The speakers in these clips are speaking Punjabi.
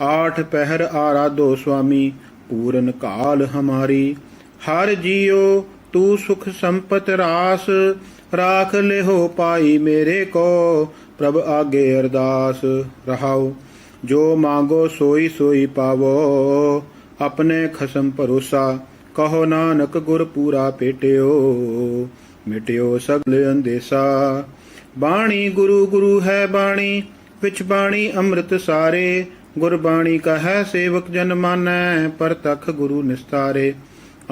ਆਠ ਪਹਿਰ ਆਰਾਧੋ ਸੁਆਮੀ, ਪੂਰਨ ਕਾਲ ਹਮਾਰੀ। ਹਰ ਜੀਉ, ਤੂੰ ਸੁਖ ਸੰਪਤ ਰਾਸ, ਰਾਖ ਲਿਹੋ ਪਾਈ ਮੇਰੇ ਕੋ, ਪ੍ਰਭ ਆਗੇ ਅਰਦਾਸ ਰਹਾਉ। ਜੋ ਮੰਗੋ ਸੋਈ ਸੋਈ ਪਾਵੋ, ਆਪਣੇ ਖਸਮ ਭਰੋਸਾ, ਕਹੋ ਨਾਨਕ ਗੁਰ ਪੂਰਾ ਭੇਟਿਓ ਮਿਟਿਓ ਸਗਲ ਅੰਦੇਸਾ। ਬਾਣੀ ਗੁਰੂ ਗੁਰੂ ਹੈ ਬਾਣੀ, ਵਿੱਚ ਬਾਣੀ ਅੰਮ੍ਰਿਤ ਸਾਰੇ ਗੁਰਬਾਣੀ ਕਹੈ, ਸੇਵਕ ਜਨ ਮਾਨੈ ਪਰਤਖ ਗੁਰੂ ਨਿਸਤਾਰੇ।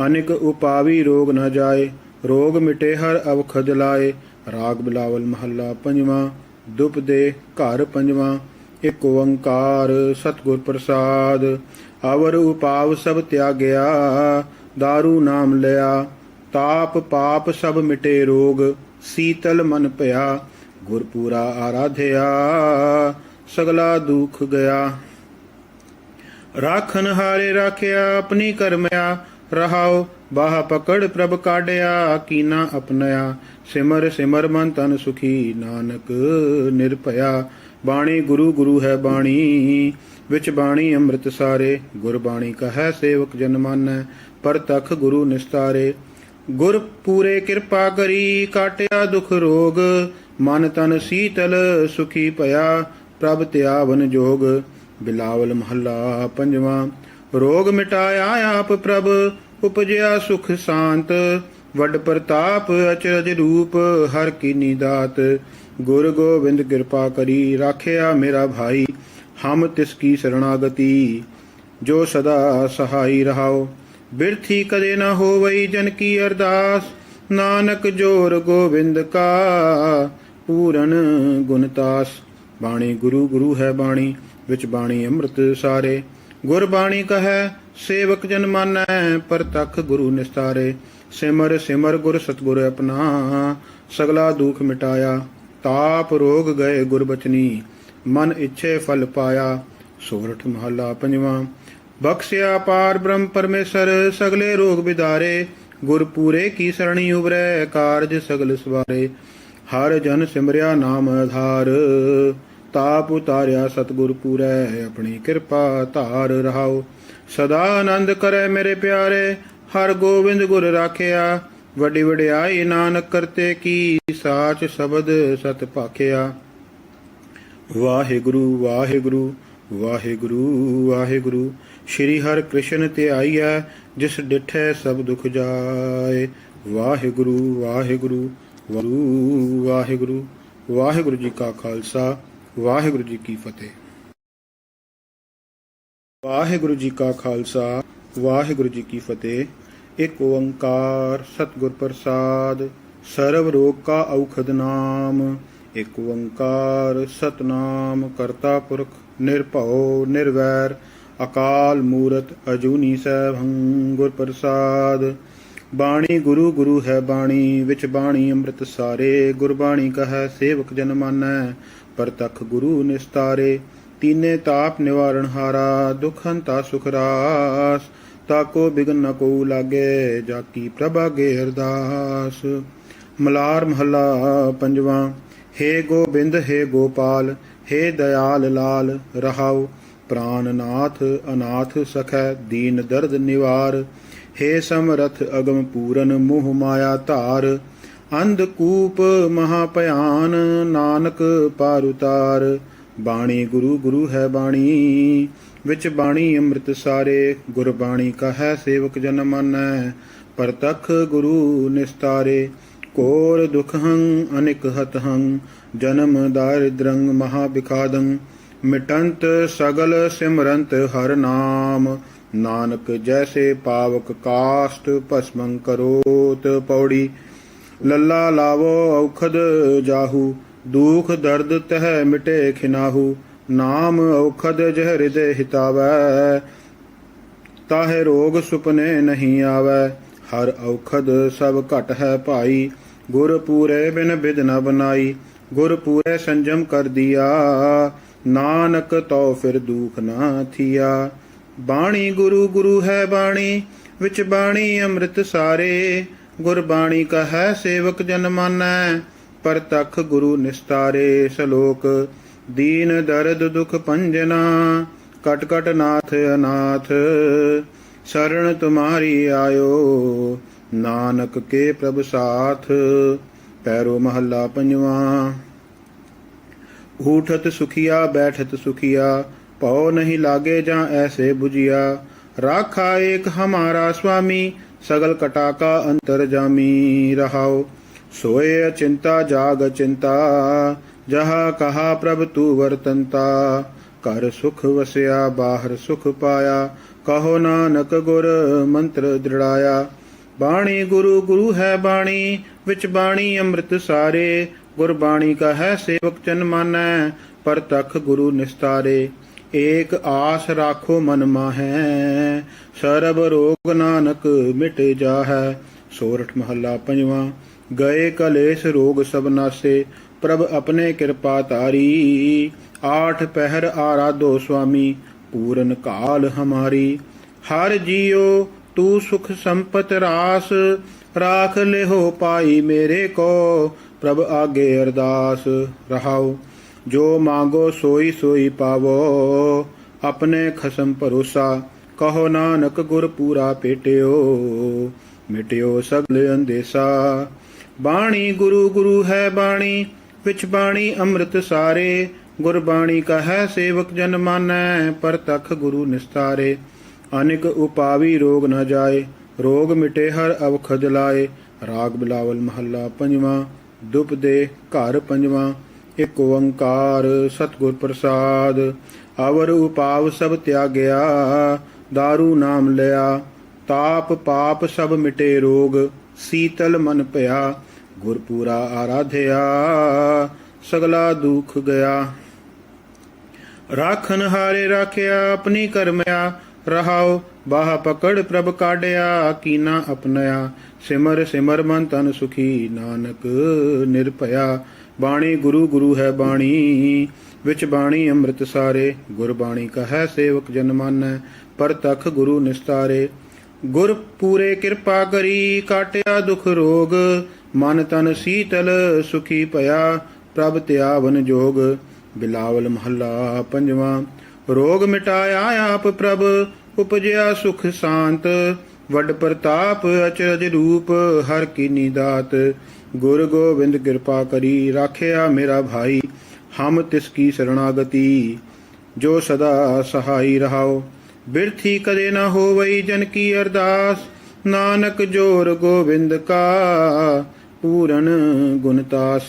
ਅਨਿਕ ਉਪਾਵੀ ਰੋਗ ਨ ਜਾਏ, ਰੋਗ ਮਿਟੇ ਹਰ ਅਵਖ ਜਲਾਏ ਰਾਗ ਬਿਲਾਵਲ ਮਹੱਲਾ ਪੰਜਵਾਂ, ਦੁਪ ਦੇ ਘਰ ਪੰਜਵਾਂ। ਇਕ ਓੰਕਾਰ ਸਤਿਗੁਰ ਪ੍ਰਸਾਦ, ਅਵਰ ਉਪਾਵ ਸਭ ਤਿਆਗਿਆ दारू ਨਾਮ ਲਿਆ। ਤਾਪ ਪਾਪ ਸਭ ਮਿਟੇ ਰੋਗ, ਸੀਤਲ ਮਨ ਭਇਆ। ਗੁਰਪੂਰਾ ਆਰਾਧਿਆ, ਸਗਲਾ ਦੁਖ ਗਿਆ। ਰਾਖਨ ਹਾਰੇ ਰਾਖਿਆ, ਆਪਣੀ ਕਰਮਿਆ। ਰਹਾਉ, ਬਾਹ ਪਕੜ ਪ੍ਰਭ ਕਾਢਿਆ, ਕੀਨਾ ਅਪਨਿਆ। ਸਿਮਰ ਸਿਮਰ ਮਨ ਤਨ ਸੁਖੀ, ਨਾਨਕ ਨਿਰਭਇਆ। ਬਾਣੀ ਗੁਰੂ ਗੁਰੂ ਹੈ ਬਾਣੀ। ਵਿੱਚ ਬਾਣੀ ਅੰਮ੍ਰਿਤ ਸਾਰੇ। ਗੁਰਬਾਣੀ ਕਹੈ, ਸੇਵਕ ਜਨ ਮਾਨੈ, ਪਰ ਤਖ ਗੁਰੂ ਨਿਸਤਾਰੇ। ਗੁਰ ਪੂਰੇ ਕਿਰਪਾ ਕਰੀ, ਕਾਟਿਆ ਦੁਖ ਰੋਗ। ਮਨ ਤਨ ਸੀਤਲ ਸੁਖੀ ਭਇਆ ਪ੍ਰਭ ਧਿਆਵਨ ਜੋਗ। ਬਿਲਾਵਲ ਮਹੱਲਾ ਪੰਜਵਾਂ, ਰੋਗ ਮਿਟਾਇਆ ਆਪ ਪ੍ਰਭ, ਉਪਜਿਆ ਸੁਖ ਸ਼ਾਂਤ, ਵੱਡ ਪ੍ਰਤਾਪ ਅਚਰਜ ਰੂਪ, ਹਰ ਕੀਨੀ ਦਾਤ, ਗੁਰ ਗੋਬਿੰਦ ਕਿਰਪਾ ਕਰੀ, ਰਾਖਿਆ ਮੇਰਾ ਭਾਈ, ਹਮ ਤਿਸ ਕੀ ਸਰਣਾਗਤੀ, ਜੋ ਸਦਾ ਸਹਾਈ ਰਹਾਓ। ਬਿਰਥੀ ਕਦੇ ਨਾ ਹੋਵਈ ਜਨ ਕੀ ਅਰਦਾਸ, ਨਾਨਕ ਜੋਰ ਗੋਬਿੰਦ ਕਾ, ਪੂਰਨ ਗੁਣਤਾਸ ਬਾਣੀ ਗੁਰੂ ਗੁਰੂ ਹੈ ਬਾਣੀ। ਵਿੱਚ ਬਾਣੀ ਅੰਮ੍ਰਿਤ ਸਾਰੇ। ਗੁਰ ਬਾਣੀ ਕਹੈ, ਸੇਵਕ ਜਨ ਮਾਨੈ, ਪਰਤਖ ਗੁਰੂ ਨਿਸਤਾਰੇ। ਸਿਮਰ ਸਿਮਰ ਗੁਰ ਸਤਗੁਰ ਆਪਣਾ, ਸਗਲਾ ਦੁਖ ਮਿਟਾਇਆ। ਤਾਪ ਰੋਗ ਗਏ ਗੁਰਬਚਨੀ ਮਨ ਇੱਛੇ ਫਲ ਪਾਇਆ। ਸੋਰਠ ਮਹੱਲਾ ਪੰਜਵਾਂ, ਬਖਸ਼ਿਆ ਪਾਰ ਬ੍ਰਹਮ ਪਰਮੇਸ਼ਰ, ਸਗਲੇ ਰੋਗ ਵਿਦਾਰੇ ਗੁਰ ਪੂਰੇ ਕੀ ਸਰਣੀ ਉਬਰੈ, ਕਾਰਜ ਸਗਲ ਸਵਾਰੇ। ਹਰ ਜਨ ਸਿਮਰਿਆ ਨਾਮ ਆਧਾਰ। ਤਾਪ ਉਤਾਰਿਆ, ਸਤਗੁਰ ਪੂਰੈ, ਆਪਣੀ ਕਿਰਪਾ ਧਾਰ ਰਹਾਓ। ਸਦਾ ਆਨੰਦ ਕਰੈ ਮੇਰੇ ਪਿਆਰੇ, ਹਰ ਗੋਬਿੰਦ ਗੁਰ ਰਾਖਿਆ। ਵੱਡੀ ਵਡਿਆਈ ਨਾਨਕ ਕਰਤੇ ਕੀ ਸਾਚ ਸ਼ਬਦ ਸਤ ਭਾਖਿਆ। ਵਾਹਿਗੁਰੂ ਵਾਹਿਗੁਰੂ ਵਾਹਿਗੁਰੂ ਵਾਹਿਗੁਰੂ, ਸ਼੍ਰੀ ਹਰਿ ਕ੍ਰਿਸ਼ਨ ਤੇ ਆਈਐ, ਜਿਸ ਡਿਠੈ ਸਭ ਦੁਖ ਜਾਏ। ਵਾਹਿਗੁਰੂ ਵਾਹਿਗੁਰੂ ਵਾਹਿਗੁਰੂ ਵਾਹਿਗੁਰੂ ਵਾਹਿਗੁਰੂ ਜੀ ਕਾ ਖਾਲਸਾ। ਵਾਹਿਗੁਰੂ ਜੀ ਕੀ ਫਤਿਹ। ਵਾਹਿਗੁਰੂ ਜੀ ਕਾ ਖਾਲਸਾ, ਵਾਹਿਗੁਰੂ ਜੀ ਕੀ ਫਤਿਹ। ਇੱਕ ਓੰਕਾਰ ਸਤਿਗੁਰ ਪ੍ਰਸਾਦ ਸਰਬ ਰੋਗ ਕਾ ਔਖਦ ਨਾਮ। ਇੱਕ ਓੰਕਾਰ ਸਤਨਾਮ ਕਰਤਾ ਪੁਰਖ ਨਿਰਭਉ ਨਿਰਵੈਰ, ਅਕਾਲ ਮੂਰਤ ਅਜੂਨੀ ਸੈਭੰ ਗੁਰ ਪ੍ਰਸਾਦ। ਬਾਣੀ ਗੁਰੂ ਗੁਰੂ ਹੈ ਬਾਣੀ, ਵਿੱਚ ਬਾਣੀ ਅੰਮ੍ਰਿਤ ਸਾਰੇ, ਗੁਰਬਾਣੀ ਕਹੈ ਸੇਵਕ ਜਨ ਮਾਨੈ। ਪਰਤਖ ਗੁਰੂ ਨਿਸਤਾਰੇ, ਤੀਨੇ ਤਾਪ ਨਿਵਾਰਨ ਹਾਰਾ, ਦੁਖ ਤਾ ਸੁਖ ਰਾਸ। ਤਾਕੋ ਬਿਗਨ ਨ ਕੋ ਲਾਗੇ, ਜਾਕੀ ਪ੍ਰਭਾਗੇ ਅਰਦਾਸ। ਮਲਾਰ ਮਹੱਲਾ ਪੰਜਵਾਂ, ਹੇ ਗੋਬਿੰਦ, ਹੇ ਗੋਪਾਲ, ਹੇ ਦਇਆਲ ਲਾਲ, ਰਹਾਉ ਪ੍ਰਾਨਨਾਥ ਅਨਾਥ ਸਖੈ, ਦੀਨ ਦਰਦ ਨਿਵਾਰ। ਹੇ ਸਮਰਥ ਅਗਮ ਪੂਰਨ ਮੋਹ ਮਾਇਆ ਧਾਰ ਅੰਧ ਕੂਪ ਮਹਾ ਭਿਆਨ ਨਾਨਕ ਪਾਰ ਉਤਾਰ ਬਾਣੀ ਗੁਰੂ ਗੁਰੂ ਹੈ ਬਾਣੀ, ਵਿੱਚ ਬਾਣੀ ਅੰਮ੍ਰਿਤ ਸਾਰੇ, ਗੁਰਬਾਣੀ ਕਹੈ ਸੇਵਕ ਜਨ ਮਾਨੈ, ਪਰਤਖ ਗੁਰੂ ਨਿਸਤਾਰੇ, ਕੋਰ ਦੁਖਹੰ ਅਨਿਕ ਹਤਹੰ, ਜਨਮ ਦਾਰਿਦ੍ਰੰ ਮਹਾ ਬਿਖਾਦੰ ਮਿਟੰਤ ਸਗਲ ਸਿਮਰੰਤ ਹਰ ਨਾਮ, ਨਾਨਕ ਜੈਸੇ ਪਾਵਕ ਕਾਸ਼ਟ ਭਸਮੰ ਕਰੋਤ ਪੌੜੀ ਲੱਲਾ ਲਾਵੋ ਔਖਦ ਜਾਹੂ, ਦੁਖ ਦਰਦ ਤਹਿ ਮਿਟੇ ਖਿਨਾਹੂ, ਨਾਮ ਔਖਦ ਜਹ ਹਿਰਦੇ ਹਿਤਾਵੈ, ਤਾਹੇ ਰੋਗ ਸੁਪਨੇ ਨਹੀਂ ਆਵੈ, ਹਰ ਔਖਦ ਸਭ ਘਟ ਹੈ ਭਾਈ, ਗੁਰ ਪੂਰੇ ਬਿਨ ਬਿਦ ਨ ਬਨਾਈ, ਗੁਰ ਪੂਰੇ ਸੰਜਮ ਕਰ ਦਿਆ, ਨਾਨਕ ਤੋ ਫਿਰ ਦੁਖ ਨਾ ਥੀਆ। ਬਾਣੀ ਗੁਰੂ ਗੁਰੂ ਹੈ ਬਾਣੀ, ਵਿੱਚ ਬਾਣੀ ਅੰਮ੍ਰਿਤ ਸਾਰੇ ਗੁਰਬਾਣੀ ਕਹੈ, ਸੇਵਕ ਜਨ ਮਾਨੈ ਪਰਤਖ ਗੁਰੂ ਨਿਸਤਾਰੇ ਸ਼ਲੋਕ। ਦੀਨ ਦਰਦ ਦੁਖ ਪੰਜਨਾ, ਕਟ ਕਟ ਨਾਥ ਅਨਾਥ। ਸ਼ਰਨ ਤੁਮਾਰੀ ਆਇਓ, ਨਾਨਕ ਕੇ ਪ੍ਰਭ ਸਾਥ। ਪੈਰੋ ਮਹੱਲਾ ਪੰਜਵਾਂ। ਊਠਤ ਸੁਖੀਆ, ਬੈਠਤ ਸੁਖੀਆ ਪਉ ਨਹੀਂ ਲਾਗੇ ਜਾਂ ਐਸੇ 부ਜਿਆ ਰਾਖਾ ਏਕ ਹਮਾਰਾ ਸੁਆਮੀ ਸਗਲ ਕਟਾ ਕਾ ਅੰਤਰ ਜਾਮੀ ਰਹਾਉ ਸੋਏ ਅਚਿੰਤਾ ਜਾਗ ਚਿੰਤਾ, ਜਹਾ ਕਹਾ ਪ੍ਰਭ ਤੂ ਵਰਤੰਤਾ, ਘਰ ਸੁਖ ਵਸਿਆ, ਬਾਹਰ ਸੁਖ ਪਾਇਆ, ਕਹੋ ਨਾਨਕ ਗੁਰ ਮੰਤਰ ਦ੍ਰਿੜਾਇਆ, ਬਾਣੀ ਗੁਰੂ ਗੁਰੂ ਹੈ ਬਾਣੀ, ਵਿੱਚ ਬਾਣੀ ਅੰਮ੍ਰਿਤ ਸਾਰੇ ਗੁਰਬਾਣੀ ਕਾ ਹੈ ਸੇਵਕ ਜਨ ਮਾਨੈ, ਪਰ ਤਖ ਗੁਰੂ ਨਿਸਤਾਰੇ। ਏਕ ਆਸ ਰਾਖੋ ਮਨ ਮਾਹੈ, ਸਰਬ ਰੋਗ ਨਾਨਕ ਮਿਟ ਜਾਹੈ। ਸੋਰਠ ਮਹੱਲਾ ਪੰਜਵਾਂ, ਗਏ ਕਲੇਸ਼ ਰੋਗ ਸਭ ਨਾਸੇ, ਪ੍ਰਭ ਆਪਣੇ ਕਿਰਪਾ ਤਾਰੀ ਆਠ ਪਹਿਰ ਆਰਾਧੋ ਸੁਆਮੀ, ਪੂਰਨ ਕਾਲ ਹਮਾਰੀ। ਹਰ ਜੀਉ, ਤੂੰ ਸੁਖ ਸੰਪਤ ਰਾਸ, ਰਾਖ ਲਿਹੋ ਪਾਈ ਮੇਰੇ ਕੋ, ਪ੍ਰਭ ਆਗੇ ਅਰਦਾਸ ਰਹਾਓ ਜੋ ਮੰਗੋ ਸੋਈ ਸੋਈ ਪਾਵੋ, ਆਪਣੇ ਖਸਮ ਭਰੋਸਾ ਕਹੋ ਨਾਨਕ ਗੁਰ ਪੂਰਾ ਪੇਟਿਓ, ਮਿਟਿਓ ਸਗਲ ਅੰਦੇਸਾ। ਬਾਣੀ ਗੁਰੂ ਗੁਰੂ ਹੈ ਬਾਣੀ, ਵਿੱਚ ਬਾਣੀ ਅੰਮ੍ਰਿਤ ਸਾਰੇ। ਗੁਰਬਾਣੀ ਕਹੈ ਸੇਵਕ ਜਨ ਮਾਨੈ, ਪਰ ਤਖ ਗੁਰੂ ਨਿਸਤਾਰੇ। ਅਨਿਕ ਉਪਾਵੀ ਰੋਗ ਨ ਜਾਏ, ਰੋਗ ਮਿਟੇ ਹਰ ਅਵਖਦ ਲਾਏ। ਰਾਗ ਬਿਲਾਵਲ ਮਹੱਲਾ ਪੰਜਵਾਂ, ਦੁਪ ਦੇ ਘਰ ਪੰਜਵਾਂ। ਇਕ ਓੰਕਾਰ ਸਤਿਗੁਰ ਪ੍ਰਸਾਦ, ਅਵਰ ਉਪਾਵ ਸਭ ਤਿਆਗਿਆ दारू ਨਾਮ ਲਿਆ, ਤਾਪ ਪਾਪ ਸਭ ਮਿਟੇ ਰੋਗ, ਸੀਤਲ ਮਨ ਭਇਆ ਗੁਰਪੂਰਾ ਆਰਾਧਿਆ, ਸਗਲਾ ਦੁਖ ਗਿਆ। ਰਾਖਨ ਹਾਰੇ ਰਾਖਿਆ, ਆਪਣੀ ਕਰਮਿਆ, ਰਹਾਉ, ਬਾਹ ਪਕੜ ਪ੍ਰਭ ਕਾਢਿਆ, ਕੀਨਾ ਅਪਨਿਆ, ਸਿਮਰ ਸਿਮਰ ਮਨ ਤਨ ਸੁਖੀ, ਨਾਨਕ ਨਿਰਭਇਆ। ਬਾਣੀ ਗੁਰੂ ਗੁਰੂ ਹੈ ਬਾਣੀ, ਵਿੱਚ ਬਾਣੀ ਅੰਮ੍ਰਿਤ ਸਾਰੇ ਗੁਰਬਾਣੀ ਕਹੈ ਸੇਵਕ ਜਨ ਮਾਨੈ, ਪਰ ਤਖ ਗੁਰੂ ਨਿਸਤਾਰੇ। ਗੁਰ ਪੂਰੇ ਕਿਰਪਾ ਕਰੀ, ਕਾਟਿਆ ਦੁਖ ਰੋਗ, ਮਨ ਤਨ ਸੀਤਲ ਸੁਖੀ ਭਇਆ, ਪ੍ਰਭ ਧਿਆਵਨ ਜੋਗ, ਬਿਲਾਵਲ ਮਹੱਲਾ ਪੰਜਵਾਂ। ਰੋਗ ਮਿਟਾਇਆ ਆਪ ਪ੍ਰਭ, ਉਪਜਿਆ ਸੁਖ ਸ਼ਾਂਤ, ਵੱਡ ਪ੍ਰਤਾਪ ਅਚਰਜ ਰੂਪ, ਹਰ ਕੀਨੀ ਦਾਤ। ਗੁਰ ਗੋਬਿੰਦ ਕਿਰਪਾ ਕਰੀ, ਰਾਖਿਆ ਮੇਰਾ ਭਾਈ, ਹਮ ਤਿਸ ਕੀ ਸਰਣਾਗਤੀ। ਜੋ ਸਦਾ ਸਹਾਈ ਰਹਾਓ, ਬਿਰਥੀ ਕਦੇ ਨਾ ਹੋਵਈ ਜਨ ਕੀ ਅਰਦਾਸ। ਨਾਨਕ ਜੋਰ ਗੋਬਿੰਦ ਕਾ, ਪੂਰਨ ਗੁਣਤਾਸ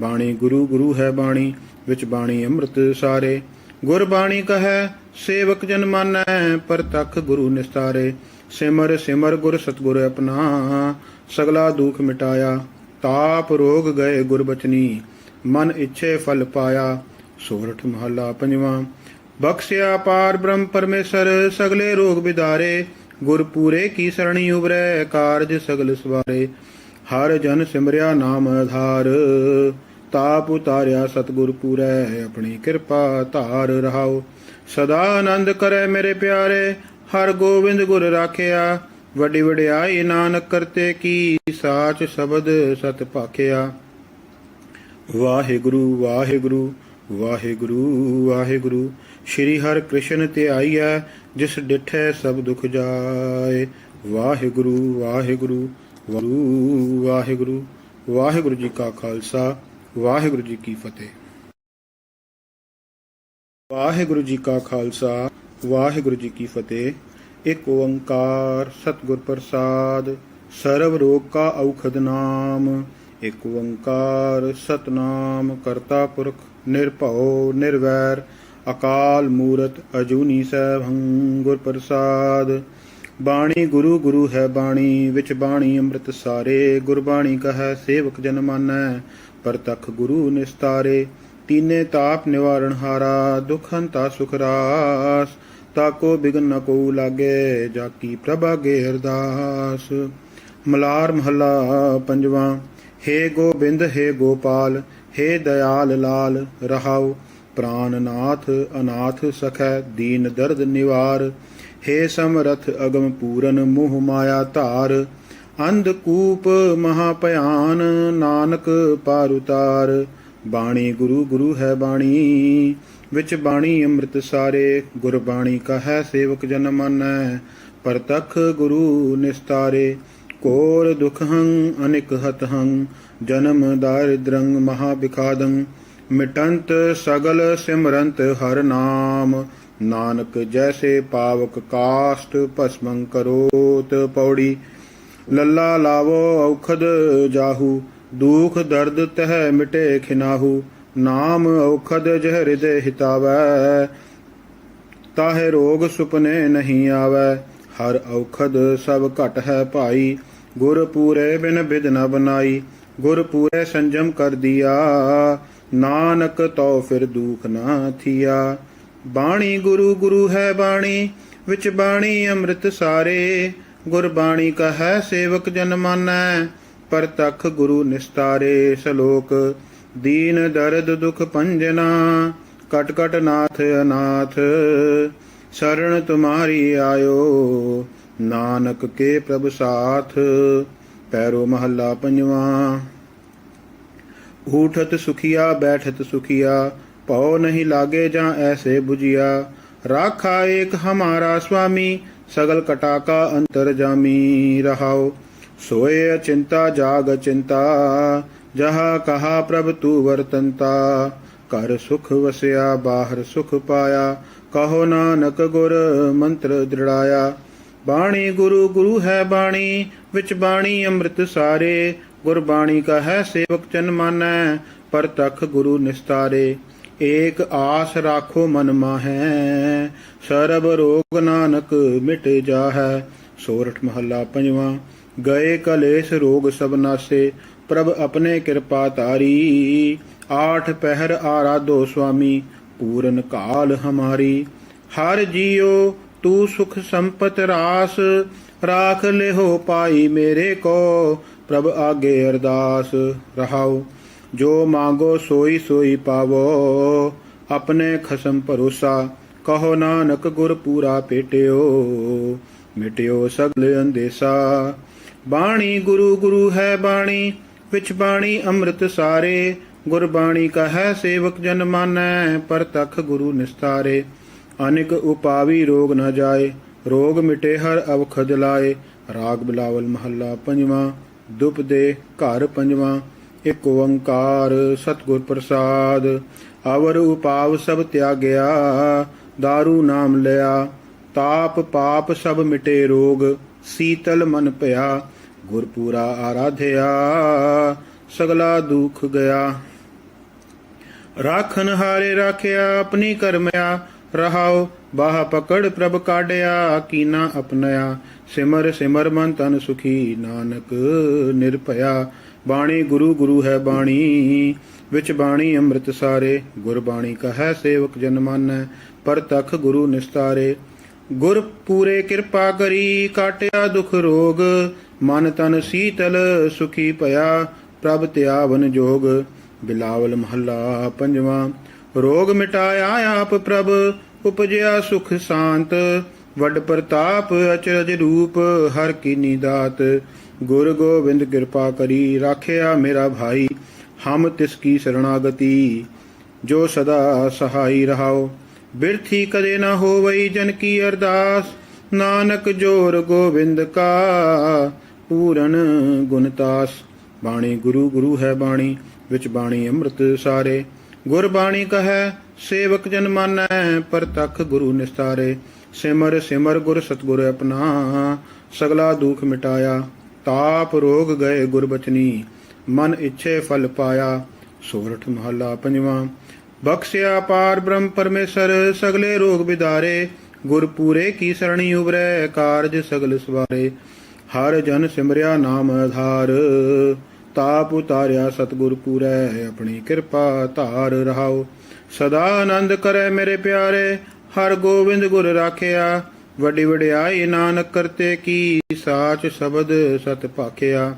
ਬਾਣੀ ਗੁਰੂ ਗੁਰੂ ਹੈ ਬਾਣੀ, ਵਿੱਚ ਬਾਣੀ ਅੰਮ੍ਰਿਤ ਸਾਰੇ। ਗੁਰ ਬਾਣੀ ਕਹੈ, ਸੇਵਕ ਜਨ ਮਾਨੈ, ਪਰ ਤਖ ਗੁਰੂ ਨਿਸਤਾਰੇ। ਸਿਮਰ ਸਿਮਰ ਗੁਰ ਸਤਗੁਰ ਆਪਣਾ, ਸਗਲਾ ਦੁਖ ਮਿਟਾਇਆ। ਤਾਪ ਰੋਗ ਗਏ ਗੁਰਬਚਨੀ, ਮਨ ਇੱਛੇ ਫਲ ਪਾਇਆ, ਸੋਰਠ ਮਹੱਲਾ ਪੰਜਵਾਂ। ਬਖਸ਼ਿਆ ਪਾਰ ਬ੍ਰਹਮ ਪਰਮੇਸ਼ਰ, ਸਗਲੇ ਰੋਗ ਬਿਦਾਰੇ, ਗੁਰ ਪੂਰੇ ਕੀ ਸਰਣੀ ਉਬਰੈ ਕਾਰਜ ਸਗਲ ਸਵਾਰੇ। ਹਰ ਜਨ ਸਿਮਰਿਆ ਨਾਮ ਆਧਾਰ, ਤਾਪ ਉਤਾਰਿਆ ਸਤਗੁਰ ਪੂਰੈ, ਆਪਣੀ ਕਿਰਪਾ ਧਾਰ ਰਹਾਓ। ਸਦਾ ਆਨੰਦ ਕਰੈ ਮੇਰੇ ਪਿਆਰੇ, ਹਰ ਗੋਬਿੰਦ ਗੁਰ ਰਾਖਿਆ। ਵੱਡੀ ਵਡਿਆਈ ਨਾਨਕ ਕਰਤੇ ਕੀ ਸਾਚ ਸ਼ਬਦ ਸਤ ਭਾਖਿਆ। ਵਾਹਿਗੁਰੂ ਵਾਹਿਗੁਰੂ ਵਾਹਿਗੁਰੂ ਵਾਹਿਗੁਰੂ, ਸ਼੍ਰੀ ਹਰਿ ਕ੍ਰਿਸ਼ਨ ਤੇ ਆਈਐ, ਜਿਸ ਡਿਠੈ ਸਭ ਦੁਖ ਜਾਏ। ਵਾਹਿਗੁਰੂ ਵਾਹਿਗੁਰੂ ਵਾਹਿਗੁਰੂ ਵਾਹਿਗੁਰੂ ਵਾਹਿਗੁਰੂ ਜੀ ਕਾ ਖਾਲਸਾ, ਵਾਹਿਗੁਰੂ ਜੀ ਕੀ ਫਤਿਹ। ਵਾਹਿਗੁਰੂ ਜੀ ਕਾ ਖਾਲਸਾ, ਵਾਹਿਗੁਰੂ ਜੀ ਕੀ ਫਤਿਹ। ਇੱਕ ਓੰਕਾਰ ਸਤਿਗੁਰ ਪ੍ਰਸਾਦ ਸਰਬ ਰੋਗ ਕਾ ਔਖਦ ਨਾਮ। ਇੱਕ ਓੰਕਾਰ ਸਤਨਾਮ, ਕਰਤਾ ਪੁਰਖ ਨਿਰਭਉ ਨਿਰਵੈਰ, ਅਕਾਲ ਮੂਰਤ ਅਜੂਨੀ ਸੈਭੰ ਗੁਰ ਪ੍ਰਸਾਦ। ਬਾਣੀ ਗੁਰੂ ਗੁਰੂ ਹੈ ਬਾਣੀ, ਵਿੱਚ ਬਾਣੀ ਅੰਮ੍ਰਿਤ ਸਾਰੇ, ਗੁਰਬਾਣੀ ਕਹੈ ਸੇਵਕ ਜਨ ਮਾਨੈ ਪਰ ਗੁਰੂ ਨਿਸਤਾਰੇ। ਤੀਨੇ ਤਾਪ ਨਿਵਾਰਨ ਹਾਰਾ ਦੁਖ ਹੰਤਾ ਸੁਖ ਰਾਸ। ਤਾਕੋ ਬਿਗਨ ਨ ਕੋ ਲਾਗੇ ਜਾ ਕੀ ਪ੍ਰਭਾਗੇ ਅਰਦਾਸ ਮਲਾਰ ਮਹੱਲਾ ਪੰਜਵਾਂ हे ਗੋਬਿੰਦ हे ਗੋਪਾਲ हे ਦਇਆਲ ਲਾਲ ਰਹਾਉ ਪ੍ਰਾਨਨਾਥ ਅਨਾਥ ਸਖੈ ਦੀਨ ਦਰਦ ਨਿਵਾਰ हे ਸਮਰਥ ਅਗਮ ਪੂਰਨ ਮੋਹ ਮਾਇਆ ਧਾਰ ਅੰਧਕੂਪ ਮਹਾ ਭਿਆਨ ਨਾਨਕ ਪਾਰ ਉਤਾਰ ਬਾਣੀ ਗੁਰੂ ਗੁਰੂ ਹੈ ਬਾਣੀ। ਵਿੱਚ ਬਾਣੀ ਅੰਮ੍ਰਿਤ ਸਾਰੇ, ਗੁਰ ਗੁਰਬਾਣੀ ਕਹੈ ਸੇਵਕ ਜਨ ਮਾਨੈ। ਪਰਤਖ ਗੁਰੂ ਨਿਸਤਾਰੇ, ਕੋਰ ਦੁਖਹੰ ਅਨਿਕ ਹਤਹੰ ਜਨਮ ਦਾਰਿਦ੍ਰੰ ਮਹਾ ਬਿਖਾਦੰ, ਮਿਟੰਤ ਸਗਲ ਸਿਮਰੰਤ ਹਰ ਨਾਮ। ਨਾਨਕ ਜੈਸੇ ਪਾਵਕ ਕਾਸ਼ਟ ਭਸਮੰ ਕਰੋਤ ਪੌੜੀ। ਲੱਲਾ ਲਾਵੋ ਔਖਦ ਜਾਹੂ ਦੂਖ ਦਰਦ ਤਹਿ ਮਿਟੇ ਖਿਨਾਹੂ, ਨਾਮ ਔਖਦ ਜਹ ਹਿਰਦੇ ਹਿਤਾਵੈ। ਤਾਹੇ ਰੋਗ ਸੁਪਨੇ ਨਹੀਂ ਆਵੈ, ਹਰ ਔਖਦ ਸਭ ਘਟ ਹੈ ਭਾਈ। ਗੁਰ ਪੂਰੇ ਬਿਨ ਬਿਦ ਨ ਬਨਾਈ, ਗੁਰ ਪੂਰੇ ਸੰਜਮ ਕਰ ਦਿਆ। ਨਾਨਕ ਤੋ ਫਿਰ ਦੁਖ ਨਾ ਥੀਆ। ਬਾਣੀ ਗੁਰੂ ਗੁਰੂ ਹੈ ਬਾਣੀ, ਵਿੱਚ ਬਾਣੀ ਅੰਮ੍ਰਿਤ ਸਾਰੇ। ਗੁਰਬਾਣੀ ਕਹੈ ਸੇਵਕ ਜਨ ਮਾਨੈ ਪਰਤਖ ਗੁਰੂ ਨਿਸਤਾਰੇ ਸ਼ਲੋਕ, ਦੀਨ ਦਰਦ ਦੁਖ ਪੰਜਨਾ, ਕਟ ਕਟ ਨਾਥ ਅਨਾਥ, ਸ਼ਰਨ ਤੁਮਾਰੀ ਆਇਓ, ਨਾਨਕ ਕੇ ਪ੍ਰਭ ਸਾਥ, ਪੈਰੋ ਮਹੱਲਾ ਪੰਜਵਾਂ। ਊਠਤ ਸੁਖੀਆ, ਬੈਠਤ ਸੁਖੀਆ ਪਉ ਨਹੀਂ ਲਾਗੇ ਜਾਂ ਐਸੇ 부ਜਿਆ ਰਾਖਾ ਏਕ ਹਮਾਰਾ ਸੁਆਮੀ ਸਗਲ ਕਟਾਕਾ ਅੰਤਰ ਜਾਮੀ ਰਹਾਓ। ਸੋਏ ਚਿੰਤਾ ਜਾਗ ਚਿੰਤਾ ਜਹਾ ਕਹਾ ਪ੍ਰਭ ਤੂ ਵਰਤੰਤਾ। ਕਰ ਸੁਖ ਵਸਿਆ, ਬਾਹਰ ਸੁਖ ਪਾਇਆ, ਕਹੋ ਨਾਨਕ ਗੁਰ ਮੰਤਰ ਦ੍ਰਿੜਾਇਆ। ਬਾਣੀ ਗੁਰੂ ਗੁਰੂ ਹੈ ਬਾਣੀ, ਵਿੱਚ ਬਾਣੀ ਅੰਮ੍ਰਿਤ ਸਾਰੇ। ਗੁਰਬਾਣੀ ਕਾ ਹੈ ਸੇਵਕ ਚਨ ਮਾਨੈ ਪਰਤਖ ਗੁਰੂ ਨਿਸਤਾਰੇ। ਏਕ ਆਸ ਰਾਖੋ ਮਨ ਮਾਹੈ, ਸਰਬ ਰੋਗ ਨਾਨਕ ਮਿਟ ਜਾਹੈ। ਸੋਰਠ ਮਹੱਲਾ ਪੰਜਵਾਂ। ਗਏ ਕਲੇਸ਼ ਰੋਗ ਸਭ ਨਾਸੇ, ਪ੍ਰਭ ਆਪਣੇ ਕਿਰਪਾ ਤਾਰੀ ਆਠ ਪਹਿਰ ਆਰਾਧੋ ਸੁਆਮੀ, ਪੂਰਨ ਕਾਲ ਹਮਾਰੀ। ਹਰ ਜੀਉ, ਤੂੰ ਸੁਖ ਸੰਪਤ ਰਾਸ, ਰਾਖ ਲਿਹੋ ਪਾਈ ਮੇਰੇ ਕੋ। ਪ੍ਰਭ ਆਗੇ ਅਰਦਾਸ, ਰਹਾਉ, ਜੋ ਮੰਗੋ ਸੋਈ ਸੋਈ ਪਾਵੋ। ਆਪਣੇ ਖਸਮ ਭਰੋਸਾ, ਕਹੋ ਨਾਨਕ ਗੁਰ ਪੂਰਾ ਪੇਟਿਓ। ਮਿਟਿਓ ਸਗਲ ਅੰਦੇਸਾ। ਬਾਣੀ ਗੁਰੂ ਗੁਰੂ ਹੈ ਬਾਣੀ, ਵਿੱਚ ਬਾਣੀ ਅੰਮ੍ਰਿਤ ਸਾਰੇ। ਗੁਰਬਾਣੀ ਕਹੈ ਸੇਵਕ ਜਨ ਮਾਨੈ ਪਰਤਖ ਗੁਰੂ ਨਿਸਤਾਰੇ। ਅਨਿਕ ਉਪਾਵੀ ਰੋਗ ਨ ਜਾਏ, ਰੋਗ ਮਿਟੇ ਹਰ ਅਵਖ ਜਲਾਏ ਰਾਗ ਬਿਲਾਵਲ ਮਹੱਲਾ ਪੰਜਵਾਂ, ਦੁਪ ਦੇ ਘਰ ਪੰਜਵਾਂ। ਇਕ ਓੰਕਾਰ ਸਤਿਗੁਰ ਪ੍ਰਸਾਦ ਅਵਰ ਉਪਾਵ ਸਭ ਤਿਆਗਿਆ दारू ਨਾਮ ਲਿਆ। ਤਾਪ ਪਾਪ ਸਭ ਮਿਟੇ ਰੋਗ, ਸੀਤਲ ਮਨ ਭਇਆ ਗੁਰਪੂਰਾ ਆਰਾਧਿਆ, ਸਗਲਾ ਦੁਖ ਗਿਆ। ਰਾਖਨ ਹਾਰੇ ਰਾਖਿਆ, ਆਪਣੀ ਕਰਮਿਆ, ਰਹਾਉ, ਬਾਹ ਪਕੜ ਪ੍ਰਭ ਕਾਢਿਆ, ਕੀਨਾ ਅਪਨਿਆ। ਸਿਮਰ ਸਿਮਰ ਮਨ ਤਨ ਸੁਖੀ, ਨਾਨਕ ਨਿਰਭਇਆ। ਬਾਣੀ ਗੁਰੂ ਗੁਰੂ ਹੈ ਬਾਣੀ, ਵਿੱਚ ਬਾਣੀ ਅੰਮ੍ਰਿਤ ਸਾਰੇ। ਗੁਰਬਾਣੀ ਕਹੈ, ਸੇਵਕ ਜਨ ਮਾਨੈ ਪਰਤਖ ਗੁਰੂ ਨਿਸਤਾਰੇ। ਗੁਰ ਪੂਰੇ ਕਿਰਪਾ ਕਰੀ, ਕਾਟਿਆ ਦੁਖ ਰੋਗ ਮਨ ਤਨ ਸੀਤਲ ਸੁਖੀ ਭਇਆ, ਪ੍ਰਭ ਧਿਆਵਨ ਜੋਗ, ਬਿਲਾਵਲ ਮਹੱਲਾ ਪੰਜਵਾਂ। ਰੋਗ ਮਿਟਾਇਆ ਆਪ ਪ੍ਰਭ, ਉਪਜਿਆ ਸੁਖ ਸ਼ਾਂਤ। ਵੱਡ ਪ੍ਰਤਾਪ ਅਚਰਜ ਰੂਪ, ਹਰ ਕੀਨੀ ਦਾਤ। ਗੁਰ ਗੋਬਿੰਦ ਕਿਰਪਾ ਕਰੀ, ਰਾਖਿਆ ਮੇਰਾ ਭਾਈ, ਹਮ ਤਿਸ ਕੀ ਸਰਣਾਗਤੀ। ਜੋ ਸਦਾ ਸਹਾਈ ਰਹਾਓ, ਬਿਰਥੀ ਕਦੇ ਨਾ ਹੋਵਈ ਜਨ ਕੀ ਅਰਦਾਸ। ਨਾਨਕ ਜੋਰ ਗੋਬਿੰਦ ਕਾ ਪੂਰਨ ਗੁਣਤਾਸ ਬਾਣੀ ਗੁਰੂ ਗੁਰੂ ਹੈ ਬਾਣੀ, ਵਿੱਚ ਬਾਣੀ ਅੰਮ੍ਰਿਤ ਸਾਰੇ। ਗੁਰ ਬਾਣੀ ਕਹੈ, ਸੇਵਕ ਜਨ ਮਾਨੈ ਪਰਤਖ ਗੁਰੂ ਨਿਸਤਾਰੇ। ਸਿਮਰ ਸਿਮਰ ਗੁਰ ਸਤਗੁਰ ਆਪਣਾ, ਸਗਲਾ ਦੁਖ ਮਿਟਾਇਆ। ਤਾਪ ਰੋਗ ਗਏ ਗੁਰਬਚਨੀ ਮਨ ਇੱਛੇ ਫਲ ਪਾਇਆ। ਸੋਰਠ ਮਹੱਲਾ ਪੰਜਵਾਂ। ਬਖਸ਼ਿਆ ਪਾਰ ਬ੍ਰਹਮ ਪਰਮੇਸ਼ਰ, ਸਗਲੇ ਰੋਗ ਵਿਦਾਰੇ ਗੁਰ ਪੂਰੇ ਕੀ ਸਰਣੀ ਉਬਰੈ, ਕਾਰਜ ਸਗਲ ਸਵਾਰੇ। ਹਰ ਜਨ ਸਿਮਰਿਆ ਨਾਮ ਆਧਾਰ। ਤਾਪ ਉਤਾਰਿਆ ਸਤਿਗੁਰ ਪੂਰੈ, ਆਪਣੀ ਕਿਰਪਾ ਧਾਰ ਰਹਾਓ। ਸਦਾ ਆਨੰਦ ਕਰੈ ਮੇਰੇ ਪਿਆਰੇ, ਹਰ ਗੋਬਿੰਦ ਗੁਰ ਰਾਖਿਆ। ਵੱਡੀ ਵਡਿਆਈ ਨਾਨਕ ਕਰਤੇ ਕੀ ਸਾਚ ਸ਼ਬਦ ਸਤ ਭਾਖਿਆ।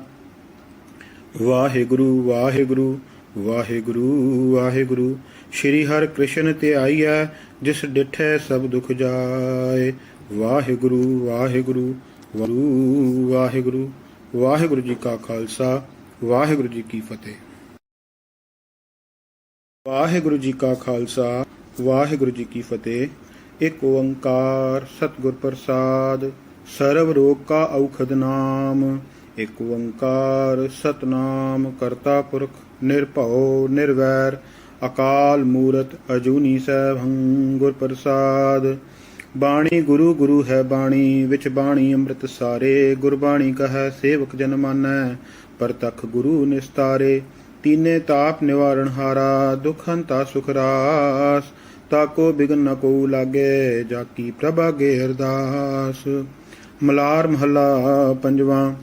ਵਾਹਿਗੁਰੂ ਵਾਹਿਗੁਰੂ ਵਾਹਿਗੁਰੂ ਵਾਹਿਗੁਰੂ, ਸ਼੍ਰੀ ਹਰਿ ਕ੍ਰਿਸ਼ਨ ਤੇ ਆਈਐ, ਜਿਸ ਡਿਠੈ ਸਭ ਦੁਖ ਜਾਏ। ਵਾਹਿਗੁਰੂ ਵਾਹਿਗੁਰੂ ਵਾਹਿਗੁਰੂ ਵਾਹਿਗੁਰੂ ਵਾਹਿਗੁਰੂ ਜੀ ਕਾ ਖਾਲਸਾ, ਵਾਹਿਗੁਰੂ ਜੀ ਕੀ ਫਤਿਹ। ਵਾਹਿਗੁਰੂ ਜੀ ਕਾ ਖਾਲਸਾ, ਵਾਹਿਗੁਰੂ ਜੀ ਕੀ ਫਤਿਹ। ਇੱਕ ਓੰਕਾਰ ਸਤਿਗੁਰ ਪ੍ਰਸਾਦ ਸਰਬ ਰੋਗ ਕਾ ਔਖਦ ਨਾਮ। ਏਕ ਓੰਕਾਰ ਸਤਨਾਮ ਕਰਤਾ ਪੁਰਖ, ਨਿਰਭਉ, ਨਿਰਵੈਰ, ਅਕਾਲ ਮੂਰਤ ਅਜੂਨੀ ਸੈਭੰ ਗੁਰ ਪ੍ਰਸਾਦ। ਬਾਣੀ ਗੁਰੂ ਗੁਰੂ ਹੈ ਬਾਣੀ, ਵਿੱਚ ਬਾਣੀ ਅੰਮ੍ਰਿਤ ਸਾਰੇ। ਗੁਰਬਾਣੀ ਕਹੈ, ਸੇਵਕ ਜਨ ਮਾਨੈ ਪਰਤਖ ਗੁਰੂ ਨਿਸਤਾਰੇ। ਤੀਨੇ ਤਾਪ ਨਿਵਾਰਣ ਹਾਰਾ, ਦੁਖ ਹੰਤਾ ਸੁਖ ਰਾਸ। ਤਾਕੋ ਬਿਗਨ ਨ ਕੋ ਲਾਗੇ, ਜਾ ਕੀ ਪ੍ਰਭਾਗੇ ਅਰਦਾਸ। ਮਲਾਰ ਮਹੱਲਾ ਪੰਜਵਾਂ,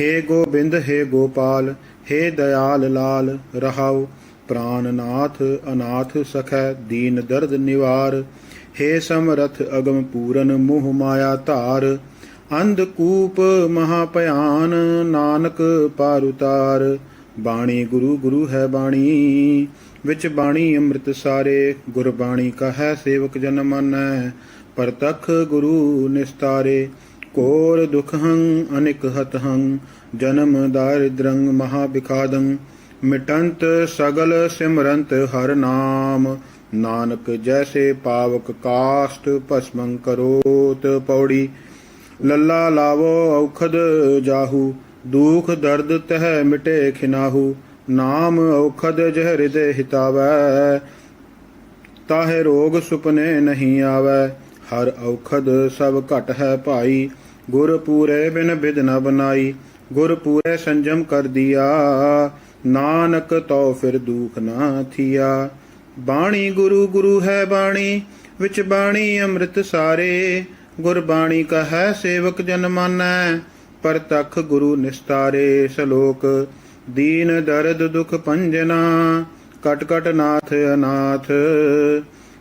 ਹੇ ਗੋਬਿੰਦ, ਹੇ ਗੋਪਾਲ, ਹੇ ਦਇਆਲ ਲਾਲ, ਰਹਾਉ। ਪ੍ਰਾਨਨਾਥ ਅਨਾਥ ਸਖੈ, ਦੀਨ ਦਰਦ ਨਿਵਾਰ। ਹੇ ਸਮਰਥ ਅਗਮ ਪੂਰਨ ਮੋਹ ਮਾਇਆ ਧਾਰ, ਅੰਧ ਕੂਪ ਮਹਾ ਭਿਆਨ ਨਾਨਕ ਪਾਰ ਉਤਾਰ। ਬਾਣੀ ਗੁਰੂ ਗੁਰੂ ਹੈ ਬਾਣੀ, ਵਿੱਚ ਬਾਣੀ ਅੰਮ੍ਰਿਤ ਸਾਰੇ ਗੁਰਬਾਣੀ ਕਹੈ ਸੇਵਕ ਜਨ ਮਾਨੈ, ਪਰਤਖ ਗੁਰੂ ਨਿਸਤਾਰੇ। ਕੋਰ ਦੁਖਹੰ ਅਨਿਕ ਹਤਹੰ ਜਨਮ ਦਾਰਿਦ੍ਰੰ ਮਹਾ ਬਿਖਾਦੰ ਮਿਟੰਤ ਸਗਲ ਸਿਮਰੰਤ ਹਰ ਨਾਮ। ਨਾਨਕ ਜੈਸੇ ਪਾਵਕ ਕਾਸ਼ਟ ਭਸਮੰ ਕਰੋਤ ਪੌੜੀ, ਲੱਲਾ ਲਾਵੋ ਔਖਦ ਜਾਹੂ, ਦੁਖ ਦਰਦ ਤਹਿ ਮਿਟੇ ਖਿਨਾਹੂ, ਨਾਮ ਔਖਦ ਜਹ ਹਿਰਦੇ ਹਿਤਾਵੈ, ਤਾਹੇ ਰੋਗ ਸੁਪਨੇ ਨਹੀਂ ਆਵੈ, ਹਰ ਔਖਦ ਸਭ ਘਟ ਹੈ ਭਾਈ, ਗੁਰ ਪੂਰੇ ਬਿਨ ਬਿਦ ਨ ਬਨਾਈ, ਗੁਰ ਪੂਰੇ ਸੰਜਮ ਕਰ ਦਿਆ, ਨਾਨਕ ਤੋ ਫਿਰ ਦੁਖ ਨਾ ਥੀਆ। ਬਾਣੀ ਗੁਰੂ ਗੁਰੂ ਹੈ ਬਾਣੀ, ਵਿੱਚ ਬਾਣੀ ਅੰਮ੍ਰਿਤ ਸਾਰੇ। ਗੁਰਬਾਣੀ ਕਹੈ, ਸੇਵਕ ਜਨ ਮਾਨੈ ਪਰਤਖ ਗੁਰੂ ਨਿਸਤਾਰੇ ਸ਼ਲੋਕ। ਦੀਨ ਦਰਦ ਦੁਖ ਪੰਜਨਾ, ਕਟ ਕਟ ਨਾਥ ਅਨਾਥ।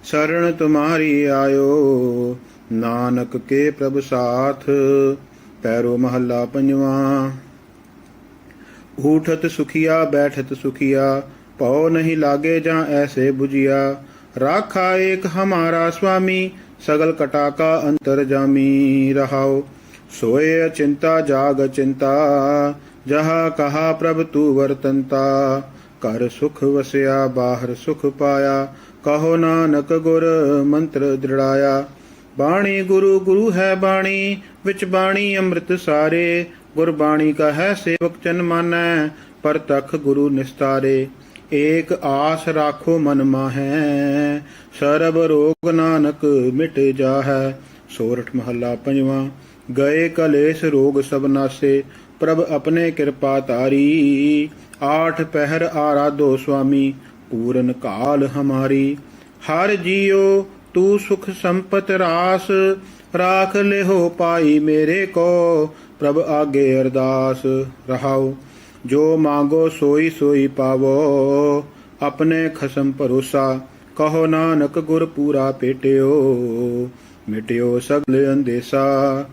ਸ਼ਰਨ ਤੁਮਾਰੀ ਆਇਓ, ਨਾਨਕ ਕੇ ਪ੍ਰਭ ਸਾਥ। ਪੈਰੋ ਮਹੱਲਾ ਪੰਜਵਾਂ। ਊਠਤ ਸੁਖੀਆ, ਬੈਠਤ ਸੁਖੀਆ ਭਉ ਨਹੀਂ ਲਾਗੇ ਜਾਂ ਐਸੇ 부ਜਿਆ ਰਾਖਾ ਏਕ ਹਮਾਰਾ ਸੁਆਮੀ ਸਗਲ ਕਟਾਕਾ ਅੰਤਰ ਜਾਮੀ ਰਹਾਉ। ਸੋਏ ਚਿੰਤਾ ਜਾਗ ਚਿੰਤਾ ਜਹਾ ਕਹਾ ਪ੍ਰਭ ਤੂ ਵਰਤੰਤਾ। ਕਰ ਸੁਖ ਵਸਿਆ, ਬਾਹਰ ਸੁਖ ਪਾਇਆ, ਕਹੋ ਨਾਨਕ ਗੁਰ ਮੰਤਰ ਦ੍ਰਿੜਾਇਆ। ਬਾਣੀ ਗੁਰੂ ਗੁਰੂ ਹੈ ਬਾਣੀ, ਵਿੱਚ ਬਾਣੀ ਅੰਮ੍ਰਿਤ ਸਾਰੇ। ਗੁਰਬਾਣੀ ਕਾ ਹੈ ਸੇਵਕ ਚਨ ਮਾਨੈ, ਪਰ ਤਖ ਗੁਰੂ ਨਿਸਤਾਰੇ। ਏਕ ਆਸ ਰਾਖੋ ਮਨ ਮਾਹੈ, ਸਰਬ ਰੋਗ ਨਾਨਕ ਮਿਟ ਜਾਹੈ। ਸੋਰਠ ਮਹੱਲਾ ਪੰਜਵਾਂ, ਗਏ ਕਲੇਸ਼ ਰੋਗ ਸਭ ਨਾਸੇ, ਪ੍ਰਭ ਆਪਣੇ ਕਿਰਪਾ ਤਾਰੀ ਆਠ ਪਹਿਰ ਆਰਾਧੋ ਸੁਆਮੀ, ਪੂਰਨ ਕਾਲ ਹਮਾਰੀ। ਹਰ ਜੀਉ, ਤੂੰ ਸੁਖ ਸੰਪਤ ਰਾਸ, ਰਾਖ ਲਿਹੋ ਪਾਈ ਮੇਰੇ ਕੋ, ਪ੍ਰਭ ਆਗੇ ਅਰਦਾਸ ਰਹਾਓ ਜੋ ਮੰਗੋ ਸੋਈ ਸੋਈ ਪਾਵੋ, ਆਪਣੇ ਖਸਮ ਭਰੋਸਾ ਕਹੋ ਨਾਨਕ ਗੁਰ ਪੂਰਾ ਪੇਟਿਓ, ਮਿਟਿਓ ਸਗਲ ਅੰਦੇਸਾ।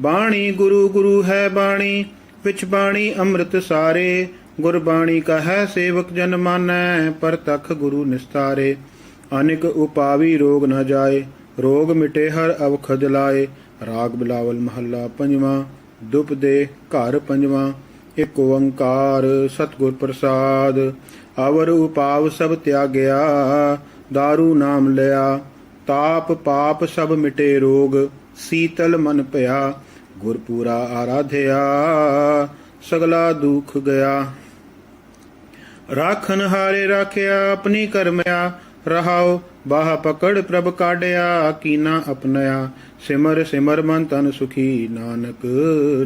ਬਾਣੀ ਗੁਰੂ ਗੁਰੂ ਹੈ ਬਾਣੀ, ਵਿੱਚ ਬਾਣੀ ਅੰਮ੍ਰਿਤ ਸਾਰੇ। ਗੁਰਬਾਣੀ ਕਹੈ ਸੇਵਕ ਜਨ ਮਾਨੈ, ਪਰ ਤਖ ਗੁਰੂ ਨਿਸਤਾਰੇ। ਅਨਿਕ ਉਪਾਵੀ ਰੋਗ ਨ ਜਾਏ, ਰੋਗ ਮਿਟੇ ਹਰ ਅਵਖਦ ਲਾਏ। ਰਾਗ ਬਿਲਾਵਲ ਮਹੱਲਾ ਪੰਜਵਾਂ, ਦੁਪ ਦੇ ਘਰ ਪੰਜਵਾਂ। ਇੱਕ ਓੰਕਾਰ ਸਤਿਗੁਰ ਪ੍ਰਸਾਦ ਅਵਰ ਉਪਾਵ ਸਭ ਤਿਆਗਿਆ दारू ਨਾਮ ਲਿਆ, ਤਾਪ ਪਾਪ ਸਭ ਮਿਟੇ ਰੋਗ, ਸੀਤਲ ਮਨ ਭਇਆ ਗੁਰਪੂਰਾ ਆਰਾਧਿਆ, ਸਗਲਾ ਦੁਖ ਗਿਆ। ਰਾਖਨ ਹਾਰੇ ਰਾਖਿਆ, ਆਪਣੀ ਕਰਮਿਆ, ਰਹਾਉ, ਬਾਹ ਪਕੜ ਪ੍ਰਭ ਕਾਢਿਆ, ਕੀਨਾ ਅਪਨਿਆ ਸਿਮਰ ਸਿਮਰ ਮਨ ਤਨ ਸੁਖੀ, ਨਾਨਕ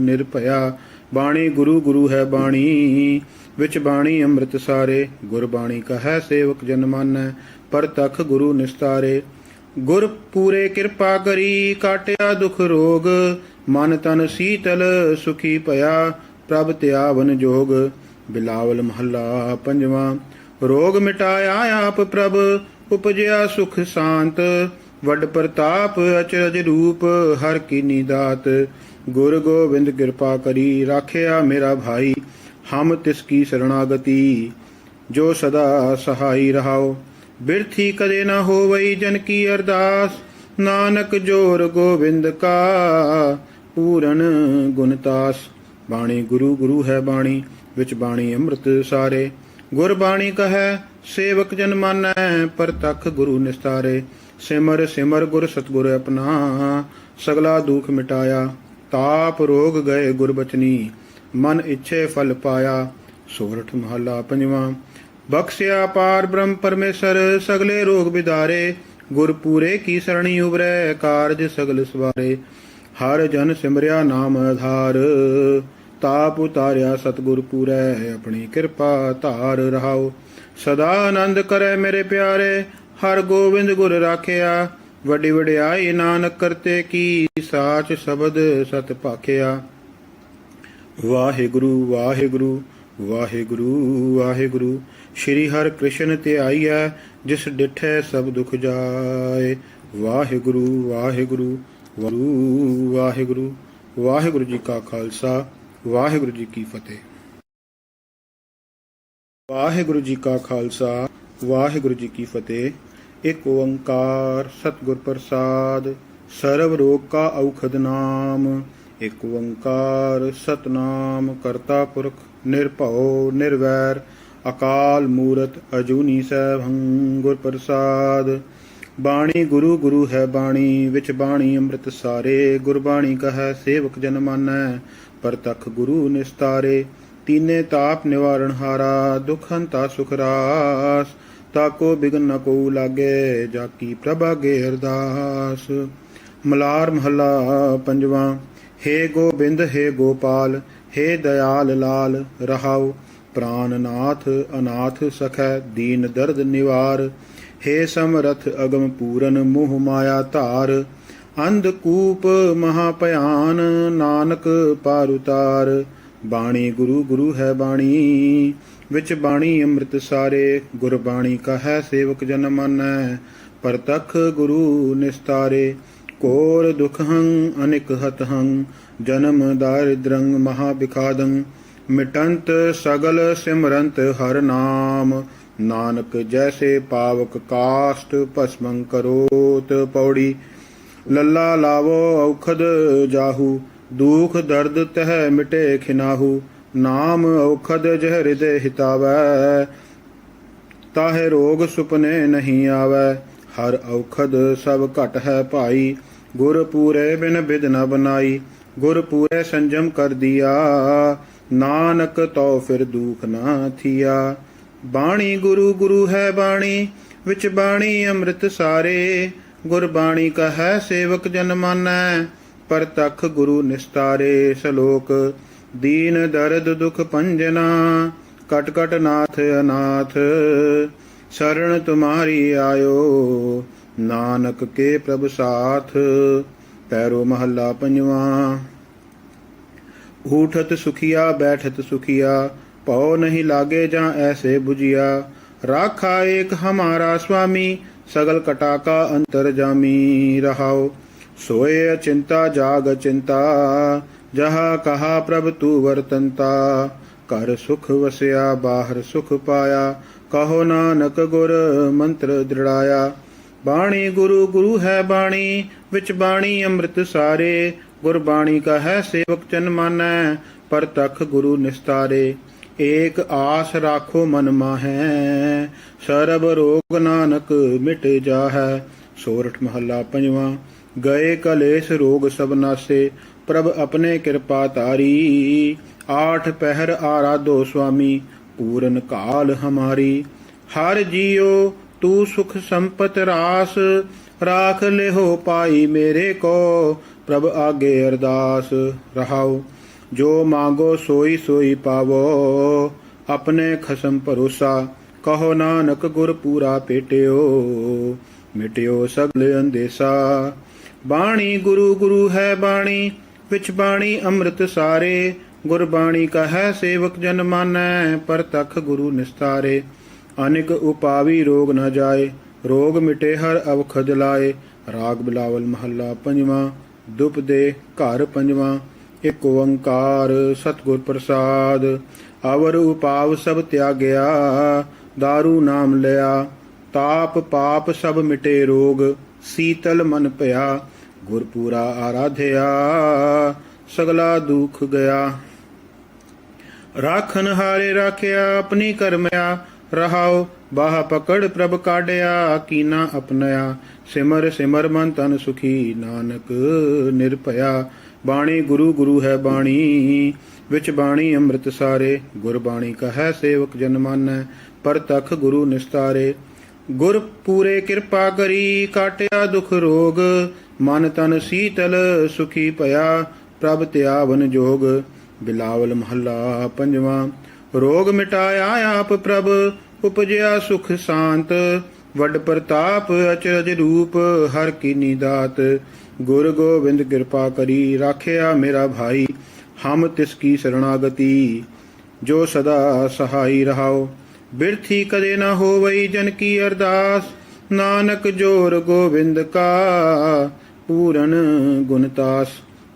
ਨਿਰਭਇਆ। ਬਾਣੀ ਗੁਰੂ ਗੁਰੂ ਹੈ ਬਾਣੀ, ਵਿੱਚ ਬਾਣੀ ਅੰਮ੍ਰਿਤ ਸਾਰੇ ਗੁਰਬਾਣੀ ਕਹੈ ਸੇਵਕ ਜਨ ਮਾਨੈ, ਪਰ ਤਖ ਗੁਰੂ ਨਿਸਤਾਰੇ। ਗੁਰ ਪੂਰੇ ਕਿਰਪਾ ਕਰੀ, ਕਾਟਿਆ ਦੁਖ ਰੋਗ, ਮਨ ਤਨ ਸੀਤਲ ਸੁਖੀ ਭਇਆ, ਪ੍ਰਭ ਧਿਆਵਨ ਜੋਗ, ਬਿਲਾਵਲ ਮਹੱਲਾ ਪੰਜਵਾਂ। ਰੋਗ ਮਿਟਾਇਆ ਆਪ ਪ੍ਰਭ, ਉਪਜਿਆ ਸੁਖ ਸ਼ਾਂਤ, ਵੱਡ ਪ੍ਰਤਾਪ ਅਚਰਜ ਰੂਪ, ਹਰ ਕੀਨੀ ਦਾਤ ਗੁਰ ਗੋਬਿੰਦ ਕਿਰਪਾ ਕਰੀ ਰਾਖਿਆ ਮੇਰਾ ਭਾਈ, ਹਮ ਤਿਸ ਕੀ ਸਰਣਾਗਤੀ। ਜੋ ਸਦਾ ਸਹਾਈ ਰਹਾਓ, ਬਿਰਥੀ ਕਦੇ ਨਾ ਹੋਵਈ ਜਨ ਕੀ ਅਰਦਾਸ। ਨਾਨਕ ਜੋਰ ਗੋਬਿੰਦ ਕਾ, ਪੂਰਨ ਗੁਣਤਾਸ ਬਾਣੀ ਗੁਰੂ ਗੁਰੂ ਹੈ ਬਾਣੀ, ਵਿੱਚ ਬਾਣੀ ਅੰਮ੍ਰਿਤ ਸਾਰੇ। ਗੁਰਬਾਣੀ ਕਹੈ, ਸੇਵਕ ਜਨ ਮਾਨੈ ਪਰਤਖ ਗੁਰੂ ਨਿਸਤਾਰੇ। ਸਿਮਰ ਸਿਮਰ ਗੁਰ ਸਤਗੁਰ ਆਪਣਾ, ਸਗਲਾ ਦੁਖ ਮਿਟਾਇਆ। ਤਾਪ ਰੋਗ ਗਏ ਗੁਰਬਚਨੀ, ਮਨ ਇੱਛੇ ਫਲ ਪਾਇਆ, ਸੋਰਠ ਮਹਲਾ ਪੰਜਵਾਂ। ਬਖਸ਼ਿਆ ਪਾਰ ਬ੍ਰਹਮ ਪਰਮੇਸ਼ਰ, ਸਗਲੇ ਰੋਗ ਵਿਦਾਰੇ ਗੁਰਪੂਰੇ ਕੀ ਸਰਣੀ ਉਬਰੈ, ਕਾਰਜ ਸਗਲ ਸਵਾਰੇ। ਹਰ ਜਨ ਸਿਮਰਿਆ ਨਾਮ ਆਧਾਰ, ਤਾਪ ਉਤਾਰਿਆ ਸਤਿਗੁਰ ਪੂਰੈ, ਆਪਣੀ ਕਿਰਪਾ ਧਾਰ ਰਹਾਓ। ਸਦਾ ਆਨੰਦ ਕਰੈ ਮੇਰੇ ਪਿਆਰੇ, ਹਰ ਗੋਬਿੰਦ ਗੁਰ ਰਾਖਿਆ ਵੱਡੀ ਵਡਿਆਏ ਨਾਨਕ ਕਰਤੇ ਕੀ ਸਾਚ ਸ਼ਬਦ ਸਤ ਭਾਖਿਆ। ਵਾਹਿਗੁਰੂ ਵਾਹਿਗੁਰੂ ਵਾਹਿਗੁਰੂ ਵਾਹਿਗੁਰੂ, ਸ਼੍ਰੀ ਹਰਿ ਕ੍ਰਿਸ਼ਨ ਤੇ ਆਈਐ, ਜਿਸ ਡਿਠੈ ਸਭ ਦੁਖ ਜਾਏ। ਵਾਹਿਗੁਰੂ ਵਾਹਿਗੁਰੂ ਵਾਹਿਗੁਰੂ ਵਾਹਿਗੁਰੂ ਵਾਹਿਗੁਰੂ ਜੀ ਕਾ ਖਾਲਸਾ, ਵਾਹਿਗੁਰੂ ਜੀ ਕੀ ਫਤਿਹ। ਵਾਹਿਗੁਰੂ ਜੀ ਕਾ ਖਾਲਸਾ, ਵਾਹਿਗੁਰੂ ਜੀ ਕੀ ਫਤਿਹ। ਇੱਕ ਓੰਕਾਰ ਸਤਿਗੁਰ ਪ੍ਰਸਾਦ ਸਰਬ ਰੋਗ ਕਾ ਔਖਦ ਨਾਮ। ਇੱਕ ਓੰਕਾਰ ਸਤਨਾਮ ਕਰਤਾ ਪੁਰਖ, ਨਿਰਭਉ, ਨਿਰਵੈਰ, ਅਕਾਲ ਮੂਰਤ ਅਜੂਨੀ ਸੈਭੰ ਗੁਰ ਪ੍ਰਸਾਦ। ਬਾਣੀ ਗੁਰੂ ਗੁਰੂ ਹੈ ਬਾਣੀ, ਵਿੱਚ ਬਾਣੀ ਅੰਮ੍ਰਿਤ ਸਾਰੇ। ਗੁਰਬਾਣੀ ਕਹੈ, ਸੇਵਕ ਜਨ ਮਾਨੈ, ਪਰਤਖ ਗੁਰੂ ਨਿਸਤਾਰੇ। ਤੀਨੇ ਤਾਪ ਨਿਵਾਰਨ ਹਾਰਾ ਦੁਖ ਹੰਤਾ ਸੁਖ ਰਾਸ। ਤਾਕੋ ਬਿਗਨ ਨ ਕੋ ਲਾਗੇ ਜਾ ਕੀ ਪ੍ਰਭਾਗੇ ਅਰਦਾਸ। ਮਲਾਰ ਮਹੱਲਾ ਪੰਜਵਾਂ, ਹੇ ਗੋਬਿੰਦ, ਹੇ ਗੋਪਾਲ, ਹੇ ਦਇਆਲ ਲਾਲ, ਰਹਾਉ ਪ੍ਰਾਨਨਾਥ ਅਨਾਥ ਸਖੈ, ਦੀਨ ਦਰਦ ਨਿਵਾਰ। ਹੇ ਸਮਰਥ ਅਗਮ ਪੂਰਨ, ਮੋਹ ਮਾਇਆ ਧਾਰ। ਅੰਧ ਕੂਪ ਮਹਾ ਭਿਆਨ, ਨਾਨਕ ਪਾਰ ਉਤਾਰ ਬਾਣੀ ਗੁਰੂ ਗੁਰੂ ਹੈ ਬਾਣੀ। ਵਿੱਚ ਬਾਣੀ ਅੰਮ੍ਰਿਤ ਸਾਰੇ ਗੁਰਬਾਣੀ ਕਹੈ, ਸੇਵਕ ਜਨ ਮਾਨੈ, ਪਰਤਖ ਗੁਰੂ ਨਿਸਤਾਰੇ, ਕੋਰ ਦੁਖ ਹੰ ਅਨਿਕ ਹਤ ਜਨਮ ਦਾਰਿਦ੍ਰੰ ਮਹਾ ਬਿਖਾਦੰ ਮਿਟੰਤ ਸਗਲ ਸਿਮਰੰਤ ਹਰ ਨਾਮ, ਨਾਨਕ ਜੈਸੇ ਪਾਵਕ ਕਾਸ਼ਟ ਭਸਮੰ ਕਰੋਤ ਪੌੜੀ, ਲੱਲਾ ਲਾਵੋ ਔਖਦ ਜਾਹੂ, ਦੁਖ ਦਰਦ ਤਹਿ ਮਿਟੇ ਖਿਨਾਹੂ ਨਾਮ ਔਖਦ ਜਹ ਹਿਰਦੇ ਹਿਤਾਵੈ, ਤਾਹੇ ਰੋਗ ਸੁਪਨੇ ਨਹੀਂ ਆਵੈ। ਹਰ ਔਖਦ ਸਭ ਘਟ ਹੈ ਭਾਈ, ਗੁਰ ਪੂਰੇ ਬਿਨ ਬਿਦ ਨ ਬਨਾਈ, ਗੁਰ ਪੂਰੇ ਸੰਜਮ ਕਰ ਦਿਆ। ਨਾਨਕ ਤੋ ਫਿਰ ਦੁਖ ਨਾ ਥੀਆ। ਬਾਣੀ ਗੁਰੂ ਗੁਰੂ ਹੈ ਬਾਣੀ, ਵਿੱਚ ਬਾਣੀ ਅੰਮ੍ਰਿਤ ਸਾਰੇ। ਗੁਰ ਬਾਣੀ ਕਹੈ ਸੇਵਕ ਜਨ ਮਾਨੈ ਪਰਤਖ ਗੁਰੂ ਨਿਸਤਾਰੇ ਸ਼ਲੋਕ। ਦੀਨ ਦਰਦ ਦੁਖ ਪੰਜਨਾ, ਕਟ ਕਟ ਨਾਥ ਅਨਾਥ। ਸ਼ਰਣ ਤੁਮਾਰੀ ਆਇਓ, ਨਾਨਕ ਕੇ ਪ੍ਰਭ ਸਾਥ। ਪੈਰੋ ਮਹੱਲਾ ਪੰਜਵਾਂ। ਉਠਤ ਸੁਖੀਆ, ਬੈਠਤ ਸੁਖੀਆ ਪਉ ਨਹੀਂ ਲਾਗੇ ਜਾਂ ਐਸੇ 부ਜਿਆ ਰਾਖਾ ਏਕ ਹਮਾਰਾ ਸੁਆਮੀ ਸਗਲ ਕਟਾ ਕਾ ਅੰਤਰ ਜਾਮੀ ਰਹਾਓ। ਸੋਏ ਚਿੰਤਾ ਜਾਗ ਚਿੰਤਾ ਜਹਾ ਕਹਾ ਪ੍ਰਭ ਤੂ ਵਰਤੰਤਾ ਕਰ ਸੁਖ ਵਸਿਆ, ਬਾਹਰ ਸੁਖ ਪਾਇਆ, ਕਹੋ ਨਾਨਕ ਗੁਰ ਮੰਤਰ ਦ੍ਰਿੜਾਇਆ। ਬਾਣੀ ਗੁਰੂ ਗੁਰੂ ਹੈ ਬਾਣੀ, ਵਿੱਚ ਬਾਣੀ ਅੰਮ੍ਰਿਤ ਸਾਰੇ ਗੁਰਬਾਣੀ ਹੈ ਸੇਵਕ ਜਨ ਮਾਨੈ ਪਰਤਖ ਗੁਰੂ ਨਿਸਤਾਰੇ। ਏਕ ਆਸ ਰਾਖੋ ਮਨ ਮਾਹੈ, ਸਰਬ ਰੋਗ ਨਾਨਕ ਮਿਟ ਜਾਹੈ। ਸੋਰਠ ਮਹੱਲਾ ਪੰਜਵਾਂ, ਗਏ ਕਲੇਸ਼ ਰੋਗ ਸਭ ਨਾਸੇ ਪ੍ਰਭ ਆਪਣੇ ਕਿਰਪਾ ਤਾਰੀ। ਆਠ ਪਹਿਰ ਆਰਾਧੋ ਸੁਆਮੀ, ਪੂਰਨ ਕਾਲ ਹਮਾਰੀ। ਹਰ ਜੀਉ, ਤੂੰ ਸੁਖ ਸੰਪਤ ਰਾਸ, ਰਾਖ ਲਿਹੋ ਪਾਈ ਮੇਰੇ ਕੋ। ਪ੍ਰਭ ਆਗੇ ਅਰਦਾਸ ਰਹਾਓ ਜੋ ਮੰਗੋ ਸੋਈ ਸੋਈ ਪਾਵੋ, ਆਪਣੇ ਖਸਮ ਭਰੋਸਾ। ਕਹੋ ਨਾਨਕ ਗੁਰ ਪੂਰਾ ਪੇਟਿਓ, ਮਿਟਿਓ ਸਗਲ ਅੰਦੇਸਾ। ਬਾਣੀ ਗੁਰੂ ਗੁਰੂ ਹੈ ਬਾਣੀ ਵਿੱਚ ਬਾਣੀ ਅੰਮ੍ਰਿਤ ਸਾਰੇ ਗੁਰਬਾਣੀ ਕਹੈ ਸੇਵਕ ਜਨ ਮਾਨੈ ਪਰਤਖ ਗੁਰੂ ਨਿਸਤਾਰੇ। ਅਨਿਕ ਉਪਾਵੀ ਰੋਗ ਨ ਜਾਏ, ਰੋਗ ਮਿਟੇ ਹਰ ਅਵਖਦ ਲਾਏ। ਰਾਗ ਬਿਲਾਵਲ ਮਹੱਲਾ ਪੰਜਵਾਂ, ਦੁਪ ਦੇ ਘਰ ਪੰਜਵਾਂ, ਇਕ ਓੰਕਾਰ ਸਤਿਗੁਰ ਪ੍ਰਸਾਦ। ਅਵਰ ਉਪਾਵ ਸਭ ਤਿਆਗਿਆ दारू ਨਾਮ ਲਿਆ। ਤਾਪ ਪਾਪ ਸਭ ਮਿਟੇ ਰੋਗ, ਸੀਤਲ ਮਨ ਭਇਆ ਗੁਰਪੂਰਾ ਆਰਾਧਿਆ, ਸਗਲਾ ਦੁਖ ਗਿਆ। ਰਾਖਨ ਹਾਰੇ ਰਾਖਿਆ, ਆਪਣੀ ਕਰਮਿਆ, ਰਹਾਉ, ਬਾਹ ਪਕੜ ਪ੍ਰਭ ਕਾਢਿਆ, ਕੀਨਾ ਅਪਨਿਆ। ਸਿਮਰ ਸਿਮਰ ਮਨ ਤਨ ਸੁਖੀ, ਨਾਨਕ ਨਿਰਭਇਆ। ਬਾਣੀ ਗੁਰੂ ਗੁਰੂ ਹੈ ਬਾਣੀ, ਵਿੱਚ ਬਾਣੀ ਅੰਮ੍ਰਿਤ ਸਾਰੇ। ਗੁਰ ਬਾਣੀ ਕਹੈ, ਸੇਵਕ ਜਨ ਮਾਨੈ, ਪਰ ਤਖ ਗੁਰੂ ਨਿਸਤਾਰੇ। ਗੁਰ ਪੂਰੇ ਕਿਰਪਾ ਕਰੀ, ਕਾਟਿਆ ਦੁਖ ਰੋਗ ਮਨ ਤਨ ਸੀਤਲ ਸੁਖੀ ਭਇਆ, ਪ੍ਰਭ ਧਿਆਵਨ ਜੋਗ। ਬਿਲਾਵਲ ਮਹੱਲਾ ਪੰਜਵਾਂ, ਰੋਗ ਮਿਟਾਇਆ ਆਪ ਪ੍ਰਭ, ਉਪਜਿਆ ਸੁਖ ਸ਼ਾਂਤ। ਵੱਡ ਪ੍ਰਤਾਪ ਅਚਰਜ ਰੂਪ, ਹਰ ਕੀਨੀ ਦਾਤ। ਗੁਰ ਗੋਬਿੰਦ ਕਿਰਪਾ ਕਰੀ, ਰਾਖਿਆ ਮੇਰਾ ਭਾਈ, ਹਮ ਤਿਸ ਕੀ ਸਰਣਾਗਤੀ। ਜੋ ਸਦਾ ਸਹਾਈ ਰਹਾਓ, ਬਿਰਥੀ ਕਦੇ ਨਾ ਹੋਵਈ ਜਨ ਕੀ ਅਰਦਾਸ। ਨਾਨਕ ਜੋਰ ਗੋਬਿੰਦ ਕਾ ਪੂਰਨ ਗੁਣਤਾਸ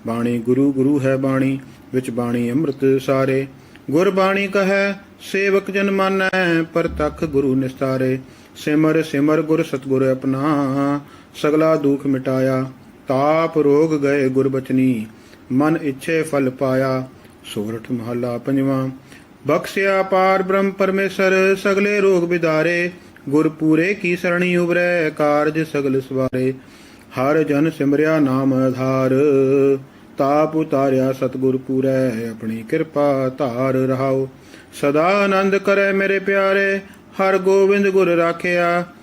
ਬਾਣੀ ਗੁਰੂ ਗੁਰੂ ਹੈ ਬਾਣੀ, ਵਿੱਚ ਬਾਣੀ ਅੰਮ੍ਰਿਤ ਸਾਰੇ। ਗੁਰ ਬਾਣੀ ਕਹੈ, ਸੇਵਕ ਜਨ ਮਾਨੈ, ਪਰ ਤਖ ਗੁਰੂ ਨਿਸਤਾਰੇ। ਸਿਮਰ ਸਿਮਰ ਗੁਰ ਸਤਗੁਰ ਆਪਣਾ, ਸਗਲਾ ਦੁਖ ਮਿਟਾਇਆ, ਤਾਪ ਰੋਗ ਗਏ ਗੁਰਬਚਨੀ ਮਨ ਇੱਛੇ ਫਲ ਪਾਇਆ, ਸੋਰਠ ਮਹੱਲਾ ਪੰਜਵਾਂ। ਬਖਸ਼ਿਆ ਪਾਰ ਬ੍ਰਹਮ ਪਰਮੇਸ਼ਰ, ਸਗਲੇ ਰੋਗ ਵਿਦਾਰੇ ਗੁਰ ਪੂਰੇ ਕੀ ਸਰਣੀ ਉਬਰੈ ਕਾਰਜ ਸਗਲ ਸਵਾਰੇ। ਹਰ ਜਨ ਸਿਮਰਿਆ ਨਾਮ ਆਧਾਰ। ਤਾਪ ਉਤਾਰਿਆ ਸਤਗੁਰ ਪੂਰੈ, ਆਪਣੀ ਕਿਰਪਾ ਧਾਰ ਰਹਾਓ। ਸਦਾ ਆਨੰਦ ਕਰੈ ਮੇਰੇ ਪਿਆਰੇ, ਹਰ ਗੋਬਿੰਦ ਗੁਰ ਰਾਖਿਆ।